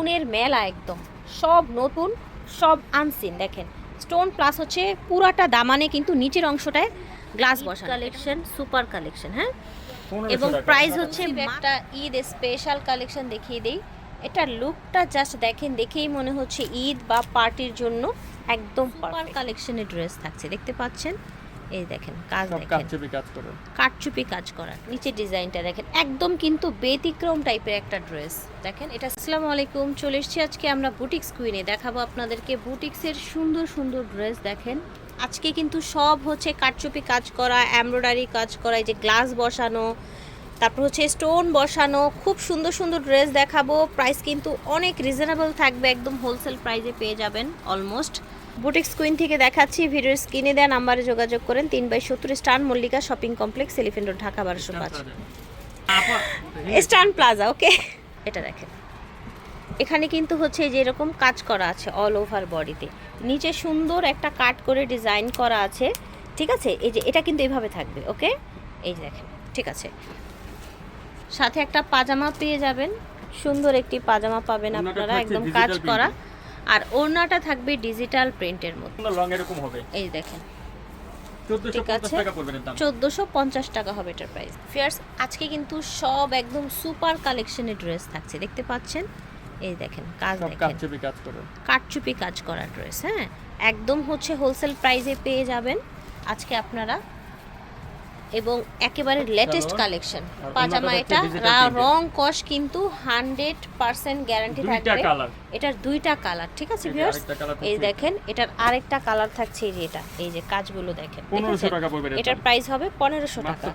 নতুনের মেলা একদম। সব নতুন সব আনসিন দেখেন। স্টোন প্লাস হচ্ছে পুরাটা দামানে কিন্তু নিচের অংশটায় গ্লাস বসা কালেকশন সুপার কালেকশন হ্যাঁ? এবং প্রাইস হচ্ছে একটা ঈদ স্পেশাল কালেকশন দেখিয়ে দেই। এটার লুকটা জাস্ট দেখেন দেখেই মনে হচ্ছে ঈদ বা পার্টির জন্য একদম সুপার কালেকশনের ড্রেস থাকছে দেখতে পাচ্ছেন? এই দেখেন কাজ দেখেন। কাটচুপি কাজ করা নিচে ডিজাইনটা দেখেন। একদম কিন্তু ব্যতিক্রম টাইপের একটা ড্রেস। দেখেন এটা আসসালামু আলাইকুম চলে এসেছি আজকে আমরা বুটিক্স কুইনে। দেখাবো আপনাদেরকে বুটিক্সের সুন্দর সুন্দর ড্রেস দেখেন। আজকে কিন্তু সব হচ্ছে কাটচুপি কাজ করা এমব্রয়ডারি কাজ করা এই যে গ্লাস বসানো তারপর হচ্ছে স্টোন বসানো, খুব সুন্দর সুন্দর ড্রেস দেখাবো। প্রাইস কিন্তু অনেক রিজনেবল থাকবে, একদম হোলসেল প্রাইসে পেয়ে যাবেন অলমোস্ট বুটিক্স কুইন থেকে দেখাচ্ছি, ভিডিওর স্ক্রিনে দেওয়া নাম্বারে যোগাযোগ করেন, তিন বাই সত্তর স্টান Mallika shopping complex elephant road Dhaka বারোশো পাঁচ। স্টান প্লাজা ওকে এটা দেখেন। এখানে কিন্তু হচ্ছে যে এরকম কাজ করা আছে অল ওভার বডিতে নিচে সুন্দর একটা কাট করে ডিজাইন করা আছে, ঠিক আছে? এই যে এটা কিন্তু এইভাবে থাকবে ওকে এই যে দেখেন, ঠিক আছে? সাথে একটা পাজামা পেয়ে যাবেন। সুন্দর একটি পাজামা পাবেন আপনারা একদম কাজ করা। আর ওড়নাটা থাকবে ডিজিটাল প্রিন্টের মধ্যে। রং এরকম হবে। এই দেখেন। ঠিক আছে। চোদ্দোশো পঞ্চাশ টাকা হবে এটার প্রাইস ফিয়ার্স আজকে কিন্তু সব একদম সুপার কালেকশনের ড্রেস থাকছে। দেখতে পাচ্ছেন? এই দেখেন কাজ দেখেন। কাটচুপি কাজ করা ড্রেস হ্যাঁ? একদম হচ্ছে হোলসেল প্রাইসে পেয়ে যাবেন। আজকে আপনারা এবং একেবারে লেটেস্ট কালেকশন পাজামা এটা রা- কস কিন্তু হান্ড্রেড পার্সেন্ট গ্যারান্টি থাকবে। এটার দুইটা কালার ঠিক আছে ভিউয়ার্স এই দেখেন এটার আরেকটা কালার থাকছে এই যে এটা এই যে কাজগুলো দেখেন 1500 দেখেছেন? টাকা পড়বে এর এটার প্রাইস হবে পনেরোশো টাকা।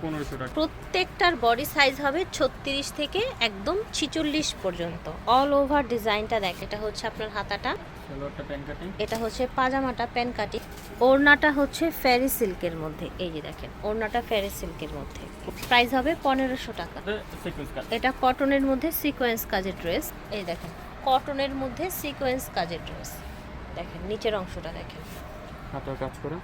প্রত্যেকটার বডি সাইজ হবে ছত্রিশ থেকে একদম ছিচল্লিশ পর্যন্ত। অল ওভার ডিজাইনটা দেখ এটা হচ্ছে আপনার হাতাটা। এটা হচ্ছে পাজামাটা প্যান কাটি ওড়নাটা হচ্ছে ফ্যারি সিল্কের মধ্যে। এই যে দেখেন ওড়নাটা ফ্যারি সিল্কের মধ্যে। প্রাইস হবে পনেরোশো টাকা। এটা কটনের মধ্যে সিকোয়েন্স কাজের ড্রেস এই দেখেন কটনের মধ্যে সিকোয়েন্স কাজের ড্রেস দেখেন নিচের অংশটা দেখেন। হাতেও কাজ করে?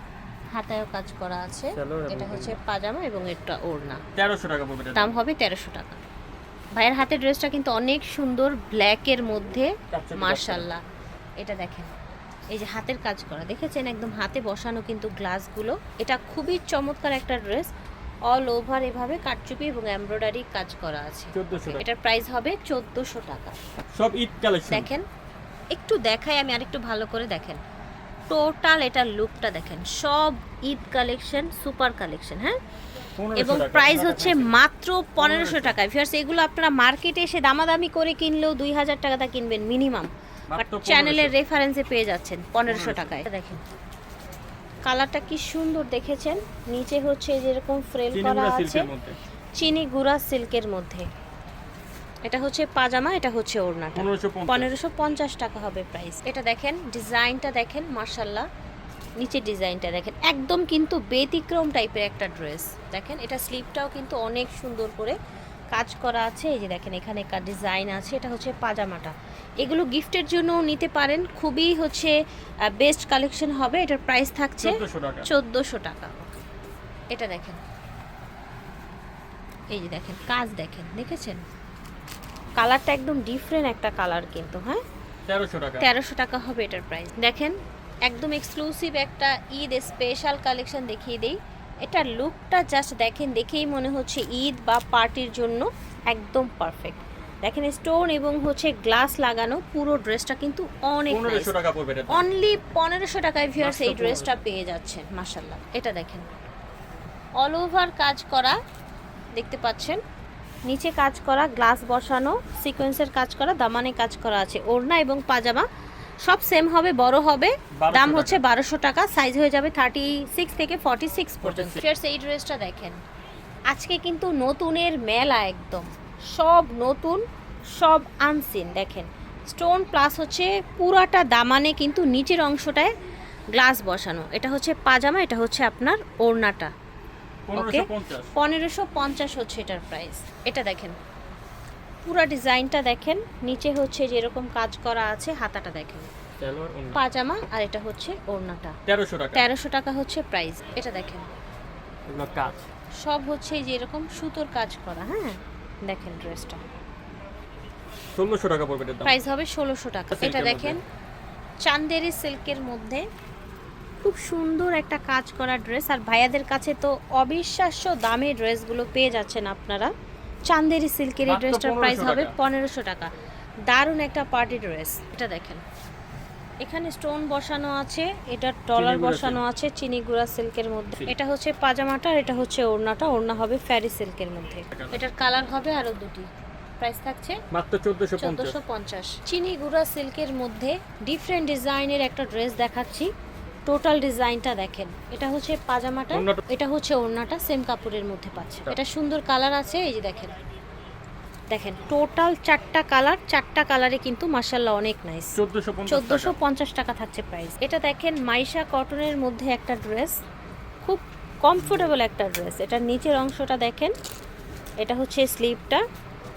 হাতায়ও কাজ করা আছে। এটা হচ্ছে পাজামা এবং এটা ওড়না। 1300 টাকা পড়বে দাম হবে তেরোশো টাকা। ভাইয়ের হাতের ড্রেসটা কিন্তু অনেক সুন্দর ব্ল্যাকের মধ্যে। মার্শাল্লাহ এটা দেখেন। এই যে হাতের কাজ করা। দেখেছেন একদম হাতে বসানো কিন্তু গ্লাসগুলো? এটা খুবই চমৎকার একটা ড্রেস। অল ওভার এভাবে কাটচুপি এবং এমব্রয়ডারি কাজ করা আছে। এটার প্রাইস হবে চোদ্দোশো টাকা। সব ঈদ কালেকশন দেখেন একটু দেখাই আমি আরেকটু ভালো করে দেখেন। টোটাল এটার লুকটা দেখেন। সব ঈদ কালেকশন সুপার কালেকশন হ্যাঁ? এবং প্রাইস হচ্ছে মাত্র পনেরোশো টাকায় ফিয়ার্স এগুলো আপনারা মার্কেটে এসে দামাদামি করে কিনলেও দুই হাজার টাকাটা কিনবেন মিনিমাম বাট চ্যানেলের রেফারেন্সে পেয়ে যাচ্ছেন পনেরোশো টাকায়। দেখেন। কালারটা কি সুন্দর দেখেছেন? নিচে হচ্ছে যেরকম ফ্রেম করা আছে। চিনি গুড়া সিল্কের মধ্যে। এটা হচ্ছে পাজামা এটা হচ্ছে ওড়নাটা। পনেরোশো পঞ্চাশ। টাকা হবে প্রাইস এটা দেখেন ডিজাইনটা দেখেন মার্শাল্লাহ নিচের ডিজাইনটা দেখেন। একদম কিন্তু ব্যতিক্রম টাইপের একটা ড্রেস দেখেন এটা স্লিপটাও কিন্তু অনেক সুন্দর করে কাজ করা আছে এই যে দেখেন এখানে একটা ডিজাইন আছে এটা হচ্ছে পাজামাটা। এগুলো গিফটের জন্য নিতে পারেন খুবই হচ্ছে বেস্ট কালেকশন হবে এটার প্রাইস থাকছে 1400 টাকা। চোদ্দোশো টাকা। এটা দেখেন। এই যে দেখেন কাজ দেখেন দেখেছেন? কালারটা একদম ডিফারেন্ট একটা কালার কিন্তু হ্যাঁ? 1300 টাকা। তেরোশো টাকা হবে এটার প্রাইস দেখেন একদম এক্সক্লুসিভ একটা ঈদ স্পেশাল কালেকশন দেখিয়ে দেই। এটার লুকটা জাস্ট দেখেন দেখেই মনে হচ্ছে ঈদ বা পার্টির জন্য একদম পারফেক্ট দেখেন স্টোন এবং হচ্ছে গ্লাস লাগানো পুরো ড্রেসটা কিন্তু অনেক 1500 টাকা পড়বে এর দাম। অনলি পনেরোশো টাকায় ভিউয়ার্স এই ড্রেসটা পেয়ে যাচ্ছেন মাসাল্লাহ এটা দেখেন। অল ওভার কাজ করা দেখতে পাচ্ছেন। নিচে কাজ করা গ্লাস বসানো সিকোয়েন্সের কাজ করা দামানে কাজ করা আছে। ওড়না এবং পাজামা সব সেম হবে বড় হবে। দাম হচ্ছে বারোশো টাকা সাইজ হয়ে যাবে থার্টি সিক্স থেকে ফর্টি সিক্স পর্যন্ত 46 এই ড্রেসটা দেখেন। আজকে কিন্তু নতুনের মেলা একদম। সব নতুন সব আনসিন দেখেন। স্টোন প্লাস হচ্ছে পুরাটা দামানে কিন্তু নিচের অংশটায় গ্লাস বসানো। এটা হচ্ছে পাজামা এটা হচ্ছে আপনার ওড়নাটা। ওকে পনেরোশো পঞ্চাশ হচ্ছে এটার প্রাইস এটা দেখেন। পুরা ডিজাইনটা দেখেন নিচে হচ্ছে যেরকম কাজ করা আছে হাতাটা দেখেন। পাজামা আর এটা হচ্ছে ওড়নাটা। 1300 টাকা। তেরোশো টাকা হচ্ছে প্রাইস এটা দেখেন। কাজ। সব হচ্ছে যে এরকম সুতোর কাজ করা হ্যাঁ? দেখেন ড্রেসটা ষোলোশো টাকা পড়বে প্রাইস হবে ষোলোশো টাকা। এটা দেখেন চান্দেরি সিল্কের মধ্যে খুব সুন্দর একটা কাজ করা ড্রেস আর ভাইয়াদের কাছে তো অবিশ্বাস্য দামে ড্রেসগুলো পেয়ে যাচ্ছেন আপনারা। চান্দেরি সিল্কের এই ড্রেসটার প্রাইস হবে পনেরোশো টাকা। দারুণ একটা পার্টি ড্রেস এটা দেখেন। এখানে স্টোন বসানো আছে এটা ডলার বসানো আছে চিনিগুড়া সিল্কের মধ্যে। এটা হচ্ছে পাজামাটা আর এটা হচ্ছে ওড়নাটা ওড়না হবে ফ্যারি সিল্কের মধ্যে। এটার কালার হবে আরও দুটি। প্রাইস থাকছে মাত্র চোদ্দোশো পঞ্চাশ। চোদ্দোশো পঞ্চাশ। চিনি গুঁড়া সিল্কের মধ্যে ডিফারেন্ট ডিজাইনের একটা ড্রেস দেখাচ্ছি। টোটাল ডিজাইনটা দেখেন। এটা হচ্ছে পাজামাটা এটা হচ্ছে ওড়নাটা সেম কাপড়ের মধ্যে পাচ্ছে। এটা সুন্দর কালার আছে এই যে দেখেন। দেখেন টোটাল চারটা কালার চারটা কালারে কিন্তু মার্শাল্লাহ অনেক নাইস চোদ্দোশো পঞ্চাশ টাকা। থাকছে প্রাইস এটা দেখেন মাইশা কটনের মধ্যে একটা ড্রেস খুব কমফোর্টেবল একটা ড্রেস এটার নিচের অংশটা দেখেন এটা হচ্ছে স্লিভটা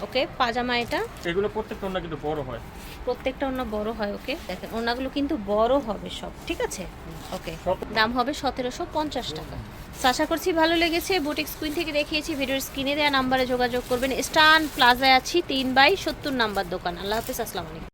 ওকে পাজামা এটা। এগুলো প্রত্যেকটা কিন্তু বড় হয়। প্রত্যেকটা ওনা বড় হয় ওকে? দেখেন ওনাগুলো কিন্তু বড় হবে সব ঠিক আছে? ওকে দাম হবে সতেরোশো পঞ্চাশ টাকা। আশা করছি ভালো লেগেছে বুটিক স্কুইন থেকে দেখিয়েছি ভিডিওর স্ক্রিনে দেওয়া নাম্বারে যোগাযোগ করবেন। স্টান প্লাজায় আছি তিন বাই সত্তর নাম্বার দোকান। আল্লাহ হাফিজ আসসালামু আলাইকুম।